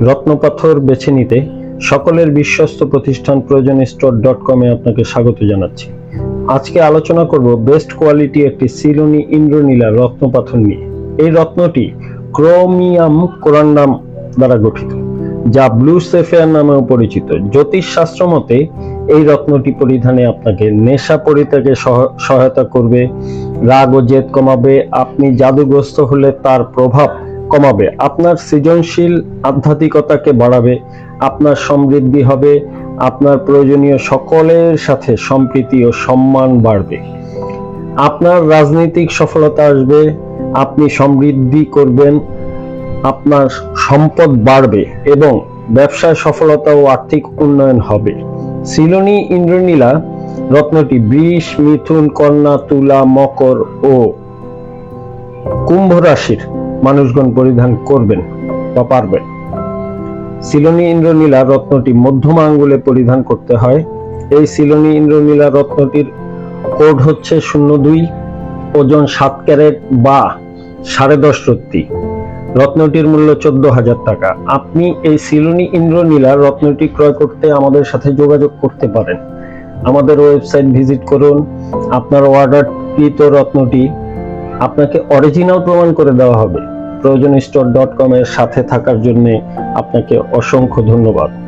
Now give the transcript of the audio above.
রত্নপাথর বেছে নিতে সকলের বিশ্বস্ত প্রতিষ্ঠান প্রয়োজন স্টোর ডট কমে আপনাকে স্বাগত জানাচ্ছি। আজকে আলোচনা করব বেস্ট কোয়ালিটি একটি সিলোনি ইন্দ্রনীলা রত্নপাথর নিয়ে। এই রত্নটি ক্রোমিয়াম কোরান্ডাম দ্বারা গঠিত, যা ব্লু সেফেয়ার নামেও পরিচিত। জ্যোতিষ শাস্ত্র মতে এই রত্নটি পরিধানে আপনাকে নেশা পরিত্যাগে সহ- সহায়তা করবে, রাগ ও জেদ কমাবে, আপনি জাদুগ্রস্ত হলে তার প্রভাব কমাবে, আপনার সৃজনশীল আধ্যাত্মিকতাকে বাড়াবে, আপনার সমৃদ্ধি হবে, আপনার প্রয়োজনীয় সকলের সাথে সম্প্রীতি ও সম্মান বাড়বে। আপনার রাজনৈতিক সফলতা আসবে, আপনি সমৃদ্ধি করবেন, আপনার সম্পদ বাড়বে এবং ব্যবসায় সফলতা ও আর্থিক উন্নয়ন হবে। সিলোনি ইন্দ্রনীলা, রত্নটি বৃষ, মিথুন, কন্যা, তুলা, মকর ও কুম্ভ রাশির। মানুষগণ পরিধান করবেন বা পারবেন। সিলোনি ইন্দ্রনীলা রত্নটি মধ্যমা আঙ্গুলে পরিধান করতে হয়। এই সিলোনি ইন্দ্রনীলা রত্নটির কোড হচ্ছে শূন্য দুই, ওজন সাত ক্যারেট বা সাড়ে দশ রত্তি। রত্নটির মূল্য চোদ্দ হাজার টাকা। আপনি এই সিলোনি ইন্দ্রনীলা রত্নটি ক্রয় করতে আমাদের সাথে যোগাযোগ করতে পারেন। আমাদের ওয়েবসাইট ভিজিট করুন। আপনার অর্ডারকৃত রত্নটি আপনাকে অরিজিনাল প্রমাণ করে দেওয়া হবে। প্রয়োজন স্টোর ডট কম এর সাথে থাকার জন্য আপনাকে অসংখ্য ধন্যবাদ।